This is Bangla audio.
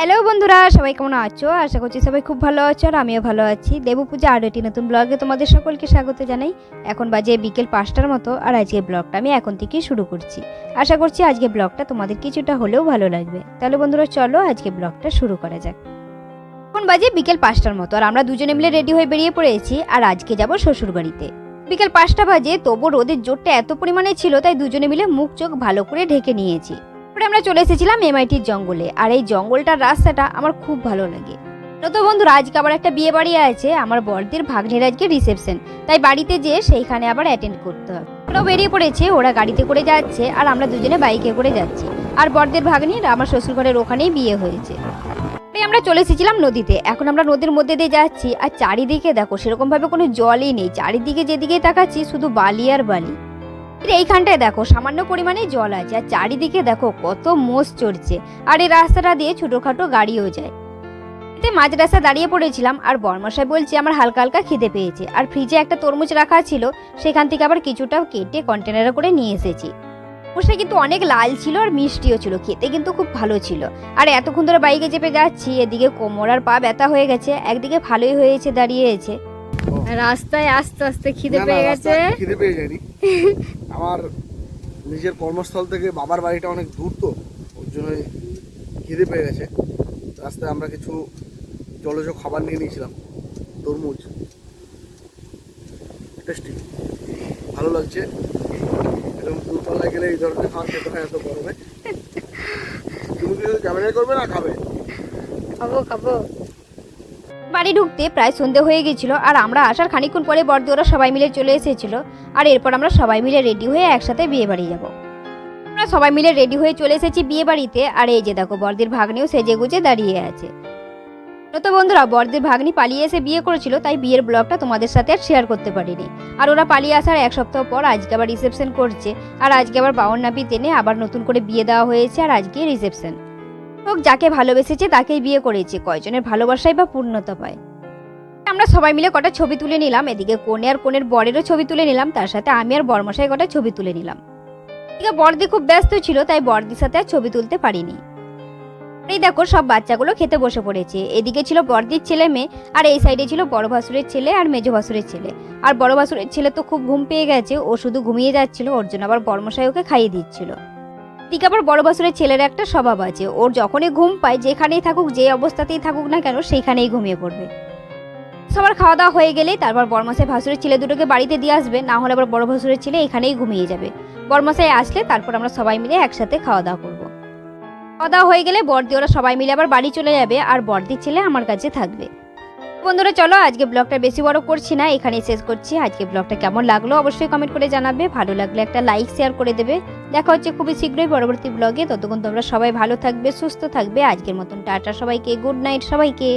হ্যালো বন্ধুরা, সবাই কেমন আছো? আশা করছি সবাই খুব ভালো আছো আর আমিও ভালো আছি। দেবু পূজা আরও একটি নতুন ব্লগে তোমাদের সকলকে স্বাগত জানাই। এখন বাজে বিকেল পাঁচটার মতো আর আজকে ব্লগটা আমি এখন থেকেই শুরু করছি। আশা করছি আজকে ব্লগটা তোমাদের কিছুটা হলেও ভালো লাগবে। তাহলে বন্ধুরা চলো আজকে ব্লগটা শুরু করা যাক। এখন বাজে বিকেল পাঁচটার মতো আর আমরা দুজনে মিলে রেডি হয়ে বেরিয়ে পড়েছি আর আজকে যাব শ্বশুর বাড়িতে বিকেল পাঁচটা বাজে তবু রোদের জোরটা এত পরিমাণে ছিল তাই দুজনে মিলে মুখ চোখ ভালো করে ঢেকে নিয়েছি। তারপরে আমরা চলে এসেছিলাম এমআইটির জঙ্গলে। আর এই জঙ্গলটার রাস্তাটা আমার খুব ভালো লাগে। তো বন্ধুরা, আজকে আবার একটা বিয়ে বাড়ি আছে, আমার বড়দের ভাগ্নের আজকে রিসেপশন তাই বাড়িতে যেয়ে সেইখানে আবার অ্যাটেন্ড করতে হবে। ওরাও বেরিয়ে পড়েছে, ওরা গাড়িতে করে যাচ্ছে, আর আমরা দুজনে বাইকে করে যাচ্ছি। আর বড়দের ভাগ্নির, আমার শ্বশুর ঘরের ওখানেই বিয়ে হয়েছে। আমরা চলে এসেছিলাম নদীতে। এখন আমরা নদীর মধ্যে দিয়ে যাচ্ছি, আর চারিদিকে দেখো সেরকম ভাবে কোনো জলই নেই। চারিদিকে যেদিকে তাকাচ্ছি, শুধু বালি আর বালি। এইখানটায় দেখো, সামান্য পরিমাণে জল আছে, আর চারিদিকে দেখো কত মোষ চড়ছে। আর এই রাস্তাটা দিয়ে ছোটোখাটো গাড়িও যায়। এতে মাঝ রাস্তায় দাঁড়িয়ে পড়েছিলাম, আর বর্মশাই বলছে, আমার হালকা হালকা খিদে পেয়েছে। আর ফ্রিজে একটা তরমুজ রাখা ছিল, সেখান থেকে আবার কিছুটা কেটে কন্টেনারে করে নিয়ে এসেছি। তরমুজটা কিন্তু অনেক লাল ছিল আর মিষ্টিও ছিল, খেতে কিন্তু খুব ভালো ছিল। আর এতক্ষণ ধরে বাইকে চেপে যাচ্ছি, এদিকে কোমর আর পা ব্যথা হয়ে গেছে, একদিকে ভালোই হয়েছে দাঁড়িয়েছে রাস্তায় আস্তে আস্তে খিদে পেয়ে গেছে। খিদে পেয়ে যায়নি। আমার নিজের কর্মস্থল থেকে বাবার বাড়িটা অনেক দূর তো ওর জন্য খিদে পেয়ে গেছে। রাস্তায় আমরা কিছু জলজ খাবার নিয়ে নিয়েছিলাম তরমুজ। টেস্টি ভালো লাগছে। এরকম দূরপাল্লায় গেলে এই ধরনের খাবার খেতে হয় এত গরমে। তুমি কি ক্যামেরা করবে না খাবে? খাব খাব। বাড়ি ঢুকতে প্রায় সন্ধে হয়ে গেছিল আর আমরা আসার খানিকক্ষণ পরে বর্দি ওরা সবাই মিলে চলে এসেছিল। আর এরপর আমরা সবাই মিলে রেডি হয়ে একসাথে বিয়ে বাড়ি যাব। আমরা সবাই মিলে রেডি হয়ে চলে এসেছি বিয়ে বাড়িতে। আর এই যে দেখো, বর্দির ভাগ্নিও সেজে গুজে দাঁড়িয়ে আছে। তো বন্ধুরা, বর্দির ভাগ্নি পালিয়ে এসে বিয়ে করেছিল, তাই বিয়ের ব্লগটা তোমাদের সাথে আর শেয়ার করতে পারিনি। আর ওরা পালিয়ে আসার এক সপ্তাহ পর আজকে আবার রিসেপশন করছে। আর আজকে আবার বাউন নাপি টেনে আবার নতুন করে বিয়ে দেওয়া হয়েছে, আর আজকে রিসেপশন হোক, যাকে ভালোবেসেছে, তাকেই বিয়ে করেছে। কয়জনের ভালোবাসাই বা পূর্ণতা পায়। আমরা সবাই মিলে কটা ছবি তুলে নিলাম। এদিকে কনে আর কনের বরেরও ছবি তুলে নিলাম। তার সাথে আমি আর বরমশাই কটা ছবি তুলে নিলাম। এদিকে বর্দি খুব ব্যস্ত ছিল, তাই বর্দির সাথে আর ছবি তুলতে পারিনি। এই দেখো, সব বাচ্চাগুলো খেতে বসে পড়েছে। এদিকে ছিল বর্দির ছেলে মেয়ে, আর এই সাইডে ছিল বড় ভাসুরের ছেলে আর মেজো ভাসুরের ছেলে। আর বড় ভাসুরের ছেলে তো খুব ঘুম পেয়ে গেছে, ও শুধু ঘুমিয়ে যাচ্ছিল, ওর জন্য আবার বর্মশাই ওকে খাইয়ে দিচ্ছিল। এদিকে আবার বড় বাসুরের ছেলের একটা স্বভাব আছে। ওর যখনই ঘুম পায়, যেখানেই থাকুক, যে অবস্থাতেই থাকুক না কেন সেইখানেই ঘুমিয়ে পড়বে। সবার খাওয়া দাওয়া হয়ে গেলেই তারপর বর্মাসাই ভাসুরের ছেলে দুটোকে বাড়িতে দিয়ে আসবে। না হলে আবার বড় ভাসুরের ছেলে এখানেই ঘুমিয়ে যাবে। বর্মাসাই আসলে তারপর আমরা সবাই মিলে একসাথে খাওয়া দাওয়া করব। খাওয়া দাওয়া হয়ে গেলে বর্দি ওরা সবাই মিলে আবার বাড়ি চলে যাবে, আর বর্দির ছেলে আমার কাছে থাকবে। বন্ধুরা, চলো আজকে ব্লগটা বেশি বড় করছি না, এখানেই শেষ করছি। আজকে ব্লগটা কেমন লাগল অবশ্যই কমেন্ট করে জানাবে। ভালো লাগলে একটা লাইক শেয়ার করে দেবে। দেখা হচ্ছে খুবই শীঘ্রই পরবর্তী ব্লগে ততক্ষণ তোমরা সবাই ভালো থাকবে, সুস্থ থাকবে। আজকের মতন টাটা সবাইকে গুড নাইট সবাইকে।